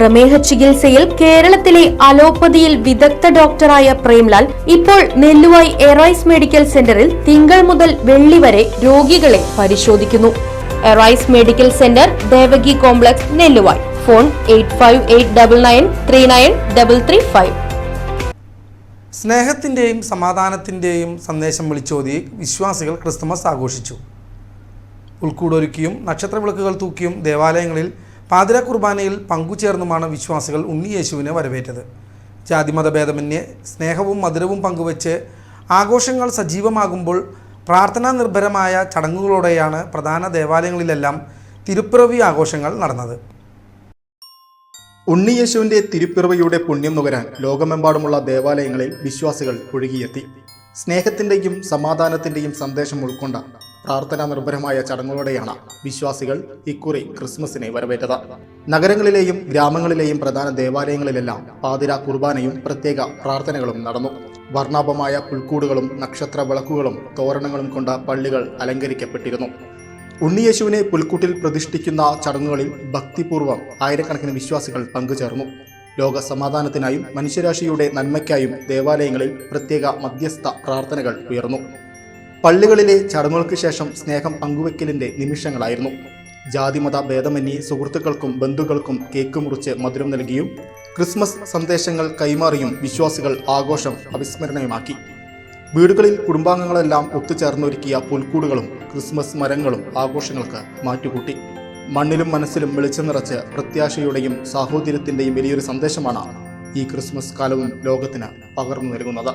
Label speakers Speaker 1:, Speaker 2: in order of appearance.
Speaker 1: പ്രമേഹ ചികിത്സയിൽ കേരളത്തിലെ അലോപ്പതിയിൽ വിദഗ്ധ ഡോക്ടറായ പ്രേംലാൽ ഇപ്പോൾ നെല്ലുവായി എറൈസ് മെഡിക്കൽ സെന്ററിൽ തിങ്കൾ മുതൽ വെള്ളി വരെ രോഗികളെ പരിശോധിക്കുന്നു. Arise medical centre Devaki complex Nelluvai. Phone eight
Speaker 2: സ്നേഹത്തിന്റെയും സമാധാനത്തിന്റെയും സന്ദേശം വിളിച്ചോതി വിശ്വാസികൾ ക്രിസ്തുമസ് ആഘോഷിച്ചു. ഉൾക്കൂടൊരുക്കിയും നക്ഷത്രവിളക്കുകൾ തൂക്കിയും ദേവാലയങ്ങളിൽ പാതിര കുർബാനയിൽ പങ്കുചേർന്നുമാണ് വിശ്വാസികൾ ഉണ്ണിയേശുവിനെ വരവേറ്റത്. ജാതിമതഭേദമന്യേ സ്നേഹവും മധുരവും പങ്കുവച്ച് ആഘോഷങ്ങൾ സജീവമാകുമ്പോൾ പ്രാർത്ഥനാ നിർഭരമായ ചടങ്ങുകളോടെയാണ് പ്രധാന ദേവാലയങ്ങളിലെല്ലാം തിരുപ്പിറവി ആഘോഷങ്ങൾ നടന്നത്.
Speaker 3: ഉണ്ണിയേശുവിന്റെ തിരുപ്പിറവിയുടെ പുണ്യം നുകരാൻ ലോകമെമ്പാടുമുള്ള ദേവാലയങ്ങളിൽ വിശ്വാസികൾ ഒഴുകിയെത്തി സ്നേഹത്തിന്റെയും സമാധാനത്തിന്റെയും സന്ദേശം ഉൾക്കൊണ്ട പ്രാർത്ഥനാ നിർഭരമായ ചടങ്ങുകളോടെയാണ് വിശ്വാസികൾ ഇക്കുറി ക്രിസ്മസിനെ വരവേറ്റത്. നഗരങ്ങളിലെയും ഗ്രാമങ്ങളിലെയും പ്രധാന ദേവാലയങ്ങളിലെല്ലാം പാതിര കുർബാനയും പ്രത്യേക പ്രാർത്ഥനകളും നടന്നു. വർണാഭമായ പുൽക്കൂടുകളും നക്ഷത്ര വിളക്കുകളും തോരണങ്ങളും കൊണ്ട് പള്ളികൾ അലങ്കരിക്കപ്പെട്ടിരുന്നു. ഉണ്ണിയേശുവിനെ പുൽക്കൂട്ടിൽ പ്രതിഷ്ഠിക്കുന്ന ചടങ്ങുകളിൽ ഭക്തിപൂർവം ആയിരക്കണക്കിന് വിശ്വാസികൾ പങ്കുചേർന്നു. ലോക സമാധാനത്തിനായും മനുഷ്യരാശിയുടെ നന്മയ്ക്കായും ദേവാലയങ്ങളിൽ പ്രത്യേക മധ്യസ്ഥ പ്രാർത്ഥനകൾ ഉയർന്നു. പള്ളികളിലെ ചടങ്ങുകൾക്ക് ശേഷം സ്നേഹം പങ്കുവെക്കലിന്റെ നിമിഷങ്ങളായിരുന്നു. ജാതിമത ഭേദമന്യേ സുഹൃത്തുക്കൾക്കും ബന്ധുക്കൾക്കും കേക്ക് മുറിച്ച് മധുരം നൽകിയും ക്രിസ്മസ് സന്ദേശങ്ങൾ കൈമാറിയും വിശ്വാസികൾ ആഘോഷം അവിസ്മരണീയമാക്കി. വീടുകളിൽ കുടുംബാംഗങ്ങളെല്ലാം ഒത്തുചേർന്നൊരുക്കിയ പുൽക്കൂടുകളും ക്രിസ്മസ് മരങ്ങളും ആഘോഷങ്ങൾക്ക് മാറ്റുകൂട്ടി. മണ്ണിലും മനസ്സിലും വെളിച്ചം നിറച്ച് പ്രത്യാശയുടെയും സാഹോദര്യത്തിന്റെയും വലിയൊരു സന്ദേശമാണ് ഈ ക്രിസ്മസ് കാലവും ലോകത്തിന് പകർന്നു നൽകുന്നത്.